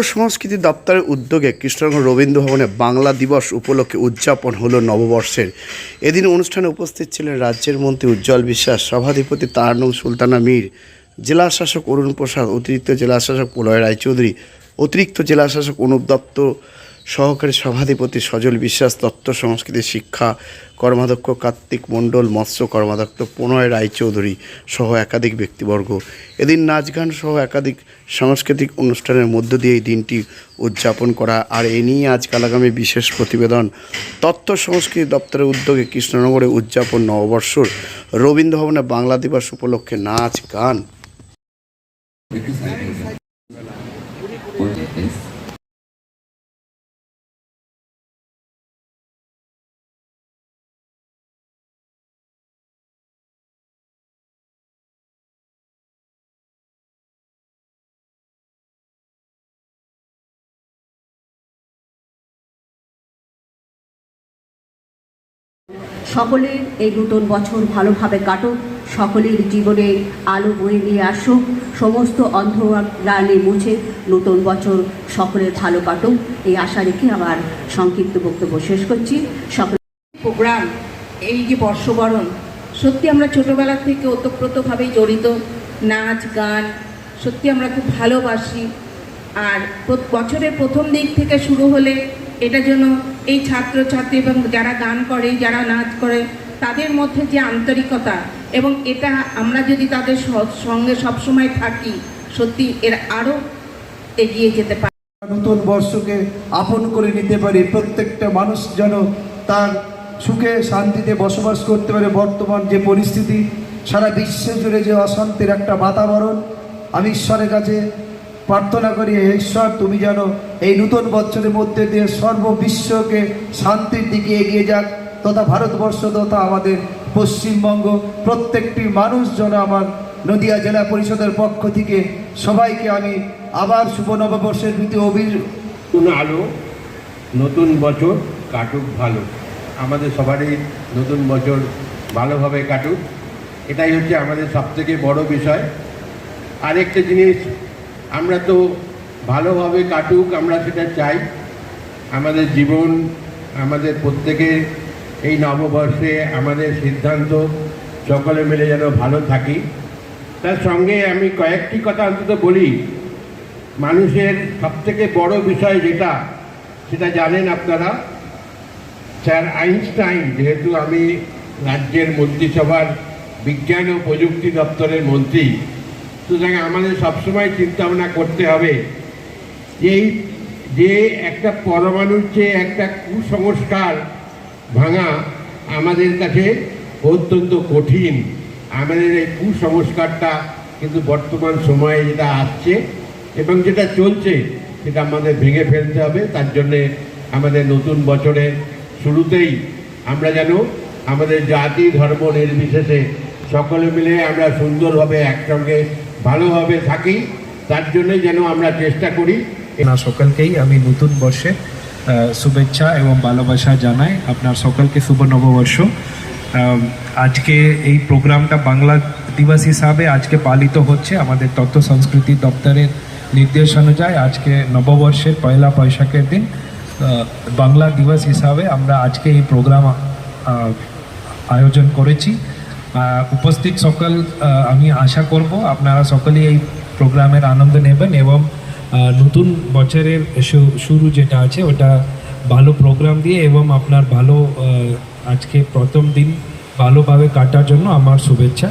সংস্কৃতি দপ্তরের উদ্যোগে কৃষ্ণনগর রবীন্দ্র ভবনে বাংলা দিবস উপলক্ষে উদযাপন হলো নববর্ষের। এদিন অনুষ্ঠানে উপস্থিত ছিলেন রাজ্যের মন্ত্রী উজ্জ্বল বিশ্বাস, সভাধিপতি তারানুম সুলতানা মীর জেলা শাসক অরুণ প্রসাদ, অতিরিক্ত জেলা শাসক প্রলয় রায়চৌধুরী, অতিরিক্ত জেলা শাসক অনুপ দত্ত সহকারী সভাধিপতি সজল বিশ্বাস, তত্ত্ব, সংস্কৃতি, শিক্ষা, কর্মাধ্যক্ষ কার্তিক মণ্ডল, মৎস্য কর্মাধ্যক্ষ প্রণয় রায়চৌধুরী সহ একাধিক ব্যক্তিবর্গ। এদিন নাচ গান সহ একাধিক সাংস্কৃতিক অনুষ্ঠানের মধ্য দিয়ে এই দিনটি উদযাপন করা। আর এ নিয়ে আজকাল আগামী বিশেষ প্রতিবেদন। তথ্য সংস্কৃতি দপ্তরের উদ্যোগে কৃষ্ণনগরে উদযাপন নববর্ষর রবীন্দ্র ভবনে বাংলা দিবস উপলক্ষে নাচ গান সকলের এই নতুন বছর ভালোভাবে কাটুক, সকলের জীবনে আলো বয়ে নিয়ে আসুক, সমস্ত অন্ধকারে মুছে নতুন বছর সকলের ভালো কাটুক। এই আশা রেখে আমার সংক্ষিপ্ত বক্তব্য শেষ করছি। সকল প্রোগ্রাম, এই যে বর্ষবরণ, সত্যি আমরা ছোটোবেলা থেকে ওতপ্রোতভাবেই জড়িত, নাচ, গান, সত্যি আমরা খুব ভালোবাসি। আর বছরের প্রথম দিক থেকে শুরু হলে এটা যেন এই ছাত্রছাত্রী এবং যারা গান করে, যারা নাচ করে, তাদের মধ্যে যে আন্তরিকতা এবং এটা আমরা যদি তাদের সঙ্গে সবসময় থাকি, সত্যি এর আরও এগিয়ে যেতে পারে। নতুন বর্ষকে আপন করে নিতে পারি, প্রত্যেকটা মানুষ যেন তার সুখে শান্তিতে বসবাস করতে পারে। বর্তমান যে পরিস্থিতি, সারা বিশ্ব জুড়ে যে অশান্তির একটা বাতাবরণ, আমি ঈশ্বরের কাছে প্রার্থনা করি ঈশ্বর, তুমি যেন এই নতুন বছরের মধ্যে দিয়ে সর্ববিশ্বকে শান্তির দিকে এগিয়ে যাক, তথা ভারতবর্ষ তথা আমাদের পশ্চিমবঙ্গ, প্রত্যেকটি মানুষ যেন আমার নদিয়া জেলা পরিষদের পক্ষ থেকে সবাইকে আমি আবার শুভ নববর্ষের প্রতি অভি আলো, নতুন বছর কাটুক ভালো। আমাদের সবারই নতুন বছর ভালোভাবে কাটুক। এটাই হচ্ছে আমাদের সবথেকে বড় বিষয়। আরেকটা জিনিস আমরা তো ভালোভাবে কাটুক, আমরা সেটা চাই। আমাদের জীবন, আমাদের প্রত্যেকের এই নববর্ষে আমাদের সিদ্ধান্ত, সকলে মিলে যেন ভালো থাকি। তার সঙ্গে আমি কয়েকটি কথা অন্তত বলি। মানুষের সবথেকে বড় বিষয় যেটা, সেটা জানেন আপনারা, স্যার আইনস্টাইন, যেহেতু আমি রাজ্যের মন্ত্রিসভার বিজ্ঞান ও প্রযুক্তি দপ্তরের মন্ত্রী সুতরাং আমাদের সবসময় চিন্তা ভাবনা করতে হবে যে যে একটা পরমাণুর যে একটা কুসংস্কার ভাঙা আমাদের কাছে অত্যন্ত কঠিন। আমাদের এই কুসংস্কারটা কিন্তু বর্তমান সময়ে যেটা আসছে এবং যেটা চলছে, সেটা আমাদের ভেঙে ফেলতে হবে। তার জন্যে আমাদের নতুন বছরের শুরুতেই আমরা যেন আমাদের জাতি ধর্ম নির্বিশেষে সকলে মিলে আমরা সুন্দরভাবে একসঙ্গে ভালোভাবে থাকি, তার জন্যই যেন আমরা চেষ্টা করি। আপনার সকলকেই আমি নতুন বর্ষে শুভেচ্ছা এবং ভালোবাসা জানাই আপনার সকলকে শুভ নববর্ষ। আজকে এই প্রোগ্রামটা বাংলা দিবস হিসাবে আজকে পালিত হচ্ছে। আমাদের তথ্য সংস্কৃতি দপ্তরের নির্দেশ অনুযায়ী আজকে নববর্ষের পয়লা বৈশাখের দিন বাংলা দিবস হিসাবে আমরা আজকে এই প্রোগ্রাম আয়োজন করেছি। উপস্থিত সকল আমি আশা করব আপনারা সকলেই এই প্রোগ্রামের আনন্দ নেবেন এবং নতুন বছরের শুরু যেটা আছে ওটা ভালো প্রোগ্রাম দিয়ে এবং আপনার ভালো আজকে প্রথম দিন ভালোভাবে কাটার জন্য আমার শুভেচ্ছা।